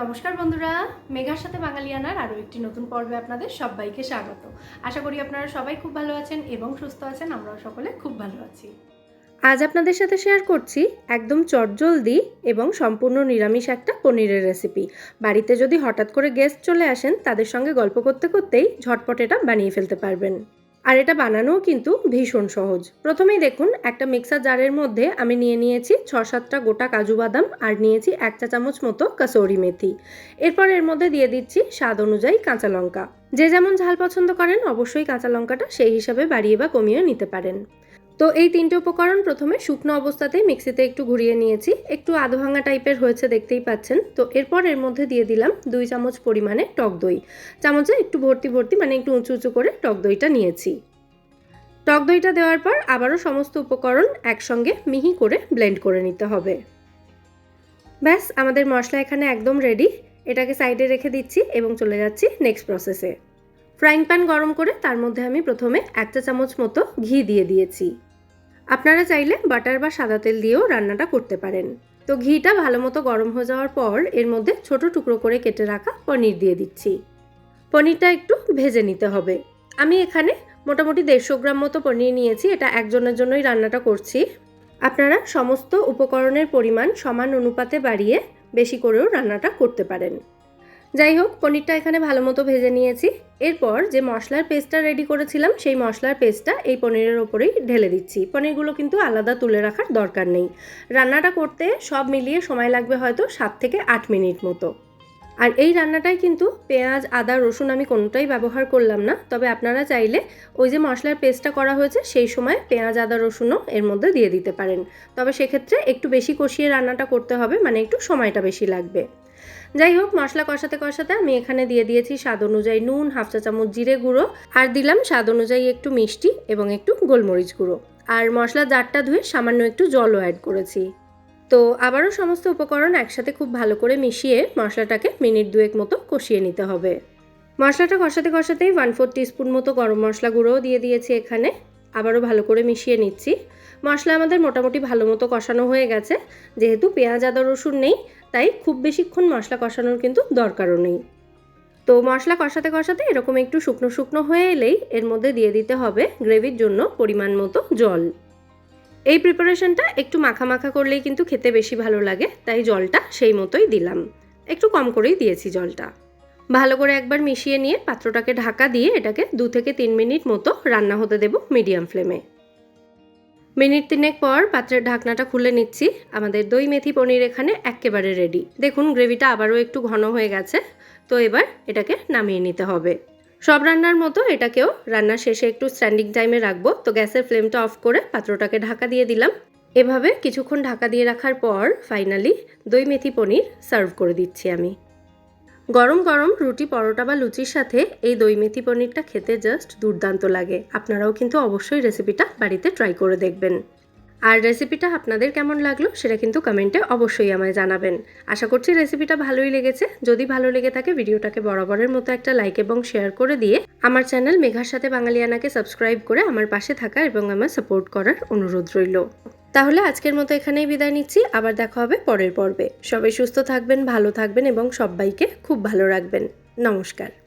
নমস্কার বন্ধুরা, মেঘার সাথে বাঙালিয়ানার আরও একটি নতুন পর্বে আপনাদের সবাইকে স্বাগত। আশা করি আপনারা সবাই খুব ভালো আছেন এবং সুস্থ আছেন, আমরাও সকলে খুব ভালো আছি। আজ আপনাদের সাথে শেয়ার করছি একদম চটজলদি এবং সম্পূর্ণ নিরামিষ একটা পনিরের রেসিপি বাড়িতে যদি হঠাৎ করে গেস্ট চলে আসেন, তাদের সঙ্গে গল্প করতে করতেই ঝটপট এটা বানিয়ে ফেলতে পারবেন। আর এটা বানানোও কিন্তু ভীষণ সহজ। প্রথমেই দেখুন, একটা মিক্সার জারের মধ্যে আমি নিয়ে নিয়েছি ছ সাতটা গোটা কাজু বাদাম আর নিয়েছি এক চা চামচ মতো কাসৌরি মেথি। এরপর এর মধ্যে দিয়ে দিচ্ছি স্বাদ অনুযায়ী কাঁচা লঙ্কা। যে যেমন ঝাল পছন্দ করেন, অবশ্যই কাঁচা লঙ্কাটা সেই হিসাবে বাড়িয়ে বা কমিয়ে নিতে পারেন। তো এই তিনটে উপকরণ প্রথমে শুকনো অবস্থাতেই মিক্সিতে একটু ঘুরিয়ে নিয়েছি। একটু আধ ভাঙা টাইপের হয়েছে দেখতেই পাচ্ছেন। তো এরপর এর মধ্যে দিয়ে দিলাম দুই চামচ পরিমাণে টক দই। চামচে একটু ভর্তি ভর্তি মানে একটু উঁচু উঁচু করে টক দইটা নিয়েছি। টক দইটা দেওয়ার পর আবারও সমস্ত উপকরণ একসঙ্গে মিহি করে ব্লেন্ড করে নিতে হবে। ব্যাস, আমাদের মশলা এখানে একদম রেডি এটাকে সাইডে রেখে দিচ্ছি এবং চলে যাচ্ছি নেক্সট প্রসেসে ফ্রাইং প্যান গরম করে তার মধ্যে আমি প্রথমে এক চা চামচ মতো ঘি দিয়ে দিয়েছি। আপনারা চাইলে বাটার বা সাদা তেল দিয়েও রান্নাটা করতে পারেন। তো ঘিটা ভালো মতো গরম হয়ে যাওয়ার পর এর মধ্যে ছোট টুকরো করে কেটে রাখা পনির দিয়ে দিচ্ছি। পনিরটা একটু ভেজে নিতে হবে। আমি এখানে মোটামুটি দেড়শো গ্রাম মতো পনির নিয়েছি, এটা একজনের জন্যই রান্নাটা করছি। আপনারা সমস্ত উপকরণের পরিমাণ সমান অনুপাতে বাড়িয়ে বেশি করেও রান্নাটা করতে পারেন। যাই হোক, পনিরটা এখানে ভালো মতো ভেজে নিয়েছি। এরপর যে মশলার পেস্টটা রেডি করেছিলাম, সেই মশলার পেস্টটা এই পনিরের ওপরেই ঢেলে দিচ্ছি। পনিরগুলো কিন্তু আলাদা তুলে রাখার দরকার নেই। রান্নাটা করতে সব মিলিয়ে সময় লাগবে হয়তো সাত থেকে আট মিনিট মতো। আর এই রান্নাটাই কিন্তু পেঁয়াজ, আদা, রসুন আমি কোনোটাই ব্যবহার করলাম না। তবে আপনারা চাইলে ওই যে মশলার পেস্টটা করা হয়েছে, সেই সময় পেঁয়াজ, আদা, রসুনও এর মধ্যে দিয়ে দিতে পারেন। তবে সেক্ষেত্রে একটু বেশি কষিয়ে রান্নাটা করতে হবে মানে একটু সময়টা বেশি লাগবে। যাই হোক, মশলা কষাতে কষাতে আমি এখানে দিয়ে দিয়েছি স্বাদ অনুযায়ী নুন, হাফ চা চামচ জিরে গুঁড়ো, আর দিলাম স্বাদ অনুযায়ী একটু মিষ্টি এবং একটু গোলমরিচ গুঁড়ো। আর মশলা জারটা ধুয়ে সামান্য একটু জলও অ্যাড করেছি। তো আবারও সমস্ত উপকরণ একসাথে খুব ভালো করে মিশিয়ে মশলাটাকে মিনিট দুয়েক মতো কষিয়ে নিতে হবে। মশলাটা কষাতে কষাতেই ওয়ান ফোর টিস্পুন মতো গরম মশলা গুঁড়োও দিয়ে দিয়েছি এখানে। আবারও ভালো করে মিশিয়ে নিচ্ছি। মশলা আমাদের মোটামুটি ভালো মতো কষানো হয়ে গেছে। যেহেতু পেঁয়াজ, আদা, রসুন নেই তাই খুব বেশিক্ষণ মশলা কষানোর কিন্তু দরকারও নেই। তো মশলা কষাতে কষাতে এরকম একটু শুকনো শুকনো হয়ে এলেই এর মধ্যে দিয়ে দিতে হবে গ্রেভির জন্য পরিমাণ মতো জল। এই প্রিপারেশনটা একটু মাখা মাখা করলেই কিন্তু খেতে বেশি ভালো লাগে, তাই জলটা সেই মতোই দিলাম। একটু কম করেই দিয়েছি জলটা। ভালো করে একবার মিশিয়ে নিয়ে পাত্রটাকে ঢাকা দিয়ে এটাকে দু থেকে তিন মিনিট মতো রান্না হতে দেব মিডিয়াম ফ্লেমে। মিনিট তিনেক পর পাত্রের ঢাকনাটা খুলে নিচ্ছি। আমাদের দই, মেথি, পনির এখানে একেবারে রেডি দেখুন গ্রেভিটা আবারও একটু ঘন হয়ে গেছে। তো এবার এটাকে নামিয়ে নিতে হবে। সব রান্নার মতো এটাকেও রান্নার শেষে একটু স্ট্যান্ডিং টাইমে রাখব। তো গ্যাসের ফ্লেমটা অফ করে পাত্রটাকে ঢাকা দিয়ে দিলাম। এভাবে কিছুক্ষণ ঢাকা দিয়ে রাখার পর ফাইনালি দই, মেথি, পনির সার্ভ করে দিচ্ছি আমি। গরম গরম রুটি, পরোটা বা লুচির সাথে এই দই মেথি পনিরটা খেতে জাস্ট দুর্দান্ত লাগে। আপনারাও কিন্তু অবশ্যই রেসিপিটা বাড়িতে ট্রাই করে দেখবেন। আর রেসিপিটা আপনাদের কেমন লাগল সেটা কিন্তু কমেন্টে অবশ্যই আমায় জানাবেন। আশা করছি রেসিপিটা ভালোই লেগেছে। যদি ভালো লেগে থাকে ভিডিওটাকে বরাবরের মতো একটা লাইক এবং শেয়ার করে দিয়ে আমার চ্যানেল মেঘার সাথে বাঙালিয়ানাকে সাবস্ক্রাইব করে আমার পাশে থাকা এবং আমার সাপোর্ট করার অনুরোধ রইল। তাহলে আজকের মতো এখানেই বিদায় নিচ্ছি। আবার দেখা হবে পরের পর্বে। সবাই সুস্থ থাকবেন, ভালো থাকবেন এবং সবাইকে খুব ভালো রাখবেন। নমস্কার।